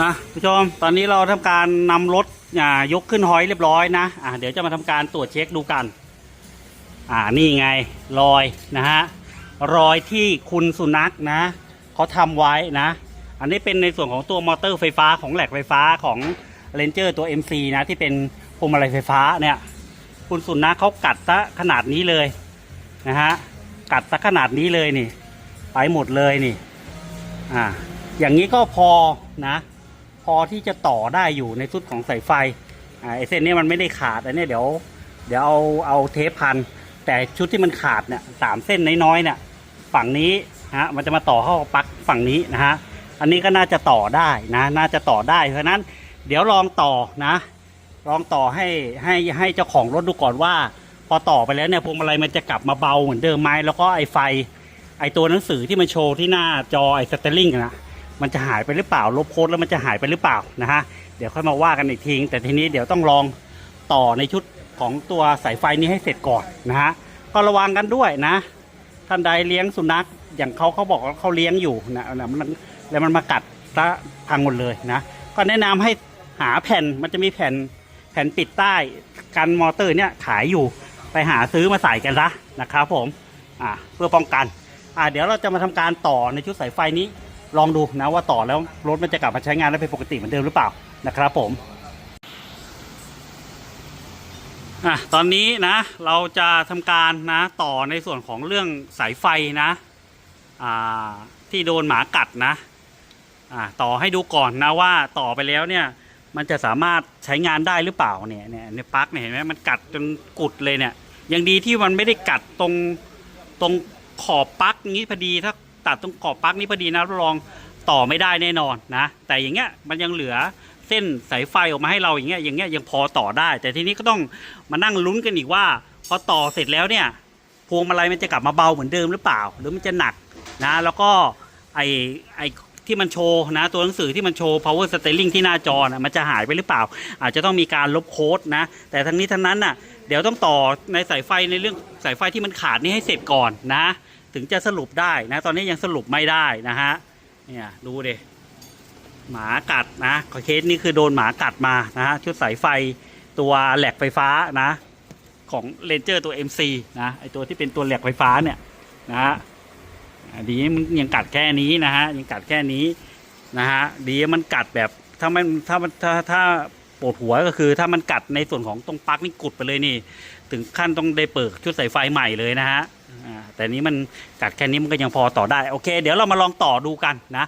อะผู้ชมตอนนี้เราทำการนำรถอ่ายกขึ้นหอยเรียบร้อยนะอะเดี๋ยวจะมาทำการตรวจเช็คดูกัน อ่านี่ไงรอยนะฮะรอยที่คุณสุนัขนะเขาทำไว้นะ อันนี้เป็นในส่วนของตัวมอเตอร์ไฟฟ้าของแหลกไฟฟ้าของเ a นเจอร์ตัว MC นะที่เป็นพวงมาลัยไฟฟ้าเนี่ย คุณสุนัขเขากัดซะขนาดนี้เลยนะฮะกัดซะขนาดนี้เลยนี่ ไปหมดเลยนี่ อ่า อย่างนี้ก็พอนะ อที่จะต่อได้อยู่ในชุดของสายไฟอ่าไอเส้นนี้มันไม่ได้ขาดอันนี้เดี๋ยว เดี๋ยวเอาเอาเทปพัน แต่ชุดที่มันขาดเนี่ยสามเส้นน้อยๆเนี่ยฝั่งนี้ฮะมันจะมาต่อเข้าปลั๊กฝั่งนี้นะฮะอันนี้ก็น่าจะต่อได้นะน่าจะต่อได้เพราะนั้นเดี๋ยวลองต่อนะ ลองต่อให้ให้ให้เจ้าของรถดูก่อนว่า พอต่อไปแล้วเนี่ยพวงมาลัยมันจะกลับมาเบาเหมือนเดิมไหมแล้วก็ไอไฟ ไอตัวหนังสือที่มันโชว์ที่หน้าจอไอสเตลลิงนะ มันจะหายไปหรือเปล่า ลบโค้ดแล้วมันจะหายไปหรือเปล่านะฮะเดี๋ยวค่อยมาว่ากันอีกทีแต่ทีนี้เดี๋ยวต้องลองต่อในชุดของตัวสายไฟนี้ให้เสร็จก่อนนะฮะก็ระวังกันด้วยนะ ท่านใดเลี้ยงสุนัขอย่างเขาเขาบอกว่าเขาเลี้ยงอยู่นะนะมันแล้วมันมากัดซะพังหมดเลยนะก็แนะนำให้หาแผ่นมันจะมีแผ่นแผ่นปิดใต้กันมอเตอร์เนี่ยขายอยู่ไปหาซื้อมาใส่กันซะนะครับผมอ่าเพื่อป้องกันอ่าเดี๋ยวเราจะมาทำการต่อในชุดสายไฟนี้ ลองดูนะว่าต่อแล้วรถมันจะกลับมาใช้งานได้เป็นปกติเหมือนเดิมหรือเปล่านะครับผมอะตอนนี้นะเราจะทำการนะต่อในส่วนของเรื่องสายไฟนะอ่าที่โดนหมากัดนะอ่าต่อให้ดูก่อนนะว่าต่อไปแล้วเนี่ยมันจะสามารถใช้งานได้หรือเปล่าเนี่ยเนี่ยในปลั๊กเนี่ยเห็นไหมมันกัดจนกุดเลยเนี่ยยังดีที่มันไม่ได้กัดตรงตรงขอบปลั๊กนี้พอดีถ้า ตัดตรงขอบปลั๊กนี้พอดีนะรับรองต่อไม่ได้แน่นอนนะ แต่อย่างเงี้ยมันยังเหลือเส้นสายไฟออกมาให้เราอย่างเงี้ยอย่างเงี้ยยังพอต่อได้ แต่ทีนี้ก็ต้องมานั่งลุ้นกันอีกว่า พอต่อเสร็จแล้วเนี่ย พวงมาลัยมันจะกลับมาเบาเหมือนเดิมหรือเปล่า หรือมันจะหนักนะ แล้วก็ไอไอที่มันโชว์นะ ตัวหนังสือที่มันโชว์ power steering ที่หน้าจอนะมันจะหายไปหรือเปล่า อาจจะต้องมีการลบโค้ดนะ แต่ทั้งนี้ทั้งนั้นน่ะเดี๋ยวต้องต่อในสายไฟในเรื่องสายไฟที่มันขาดนี่ให้เสร็จก่อนนะ ถึงจะสรุปได้นะ ตอนนี้ยังสรุปไม่ได้นะฮะเนี่ยดูเดิหมากัดนะเคสนี้คือโดนหมากัดมานะฮะชุดสายไฟตัวแหลกไฟฟ้านะ ของเ a นเจอร์ตัว MC นะไอตัวที่เป็นตัวแหลกไฟฟ้าเนี่ยนะฮะดีมันยังกัดแค่นี้นะฮะยังกัดแค่นี้นะฮะดีมันกัดแบบถ้ามันถ้ามันถ้าถ้าปวดหัวก็คือถ้ามันกัดในส่วนของตรงปลั๊กนี่กุดไปเลยนี่ ถึงขั้นต้องได้เปิดชุดสายไฟใหม่เลยนะฮะ แต่นี้มันกัดแค่นี้มันก็ยังพอต่อได้โอเค เดี๋ยวเรามาลองต่อดูกันนะ